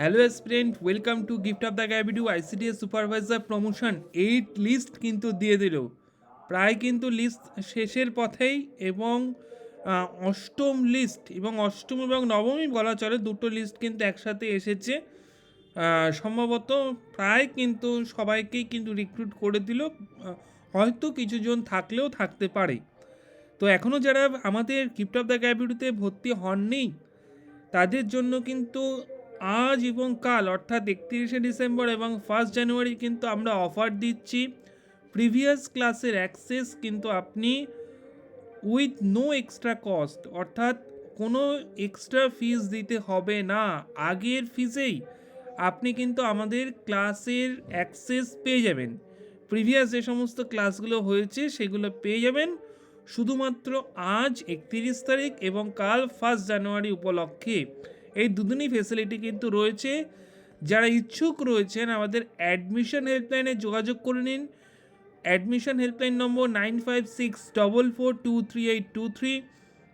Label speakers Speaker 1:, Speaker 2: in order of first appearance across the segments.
Speaker 1: Hello student welcome to gift of the গ্যাবিডু ICDS supervisor promotion eight list কিন্তু দিয়ে দিল। প্রায় কিন্তু লিস্ট শেষের পথেই এবং অষ্টম লিস্ট এবং অষ্টম এবং নবমী বলা চলে, দুটো লিস্ট কিন্তু একসাথে এসেছে। সম্ভবত প্রায় কিন্তু সবাইকেই কিন্তু রিক্রুট করে দিল। হয়তো কিছুজন থাকলেও থাকতে পারে। তো এখনও যারা আমাদের গিফট অফ দ্য গ্যাবিডুতে ভর্তি হননি, তাদের জন্য কিন্তু আজ এবং কাল, অর্থাৎ একত্রিশে ডিসেম্বর এবং ফার্স্ট জানুয়ারি কিন্তু আমরা অফার দিচ্ছি। প্রিভিয়াস ক্লাসের অ্যাক্সেস কিন্তু আপনি উইথ নো এক্সট্রা কস্ট অর্থাৎ কোনো এক্সট্রা ফিস দিতে হবে না। আগের ফিসেই আপনি কিন্তু আমাদের ক্লাসের অ্যাক্সেস পেয়ে যাবেন। প্রিভিয়াস যে সমস্ত ক্লাসগুলো হয়েছে, সেগুলো পেয়ে যাবেন। শুধুমাত্র আজ একত্রিশ তারিখ এবং কাল ফার্স্ট জানুয়ারি উপলক্ষে। এই দুদিনই ফেসিলিটি কিন্তু রয়েছে। যারা ইচ্ছুক রয়েছেন, আমাদের অ্যাডমিশন হেল্পলাইনে যোগাযোগ করে নিন। Admission helpline number nine five six double four two three eight two three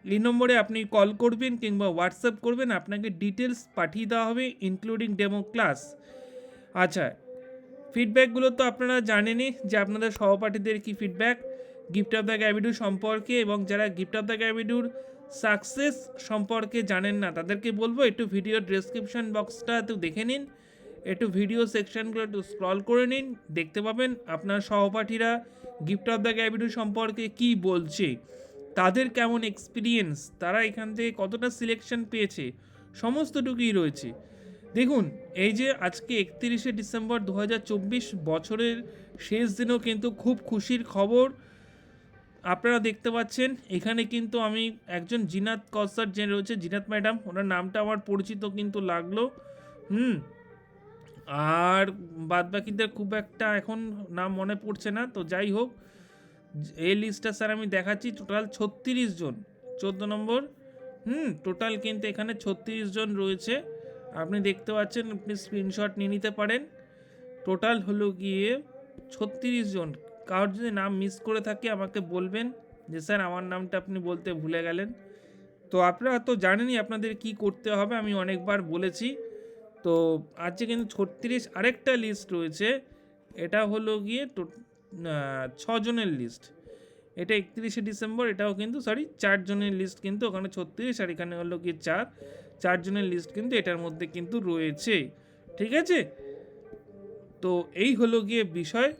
Speaker 1: এই নম্বরে আপনি কল করবেন কিংবা হোয়াটসঅ্যাপ করবেন, আপনাকে ডিটেলস পাঠিয়ে দেওয়া হবে ইনক্লুডিং ডেমো ক্লাস আচ্ছা ফিডব্যাকগুলো তো আপনারা জানেনই যে আপনাদের সহপাঠীদের কী ফিডব্যাক গিফট অফ দ্য গ্যাবিডু সম্পর্কে এবং যারা গিফট অফ দ্য গ্যাবিডুর সাকসেস সম্পর্কে জানেন না। তাদেরকে বলব, একটু ভিডিও ডেসক্রিপশন বক্সটা একটু দেখে নিন, একটু ভিডিও সেকশনগুলো একটু স্ক্রল করে নিন, দেখতে পাবেন আপনার সহপাঠীরা গিফট অফ দ্য গ্যাবিডু সম্পর্কে কি বলছে, তাদের কেমন এক্সপিরিয়েন্স তারা এখান থেকে কতটা সিলেকশন পেয়েছে, সমস্তটুকুই রয়েছে। দেখুন, এই যে আজকে একত্রিশে ডিসেম্বর দু হাজার চব্বিশ বছরের শেষ দিনেও কিন্তু খুব খুশির খবর আপনারা দেখতে পাচ্ছেন, এখানে কিন্তু আমি একজন জিনাত কসার যে রয়েছে, জিনাত ম্যাডাম, ওনার নামটা আমার পরিচিত কিন্তু লাগল। হুম, আর বাদ বাকিদের খুব একটা এখন নাম মনে পড়ছে না, তো যাই হোক এই লিস্টটা স্যার আমি দেখাচ্ছি, টোটাল ছত্রিশ জন, চোদ্দ নম্বর। হুম, টোটাল কিন্তু এখানে ছত্রিশ জন রয়েছে। আপনি দেখতে পাচ্ছেন, আপনি স্ক্রিনশট নিয়ে নিতে পারেন। টোটাল হলো গিয়ে ছত্রিশ জন। কারোর যদি নাম মিস করে থাকে, আমাকে বলবেন। যে, স্যার, আমার নামটা আপনি বলতে ভুলে গেলেন। তো আপনারা তো জানেনই আপনাদের কি করতে হবে, আমি অনেকবার বলেছি। তো আজকে কিন্তু ছত্রিশ আরেকটা লিস্ট রয়েছে। এটা হলো গিয়ে ছজনের লিস্ট এটা একত্রিশে ডিসেম্বর, এটাও কিন্তু সরি চারজনের লিস্ট কিন্তু ওখানে ছত্রিশ, আর এখানে হলো গিয়ে চার। চারজনের লিস্ট কিন্তু এটার মধ্যে কিন্তু রয়েছে। ঠিক আছে? তো এই হলো গিয়ে বিষয়।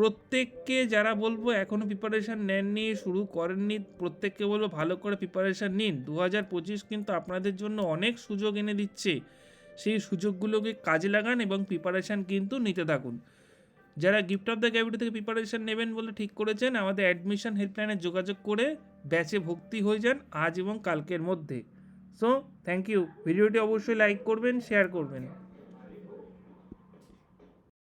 Speaker 1: প্রত্যেককে যারা বলব এখনও প্রিপারেশান নেননি, শুরু করেননি, প্রত্যেককে বলব ভালো করে প্রিপারেশান নিন। দু হাজার পঁচিশ কিন্তু আপনাদের জন্য অনেক সুযোগ এনে দিচ্ছে। সেই সুযোগগুলোকে কাজে লাগান এবং প্রিপারেশান কিন্তু নিতে থাকুন। যারা গিফট অফ দ্য ক্যাবিটি থেকে প্রিপারেশান নেবেন বলে ঠিক করেছেন, আমাদের অ্যাডমিশন হেল্পলাইনে যোগাযোগ করে ব্যাচে ভর্তি হয়ে যান আজ এবং কালকের মধ্যে। সো থ্যাংক ইউ ভিডিওটি অবশ্যই লাইক করবেন শেয়ার করবেন।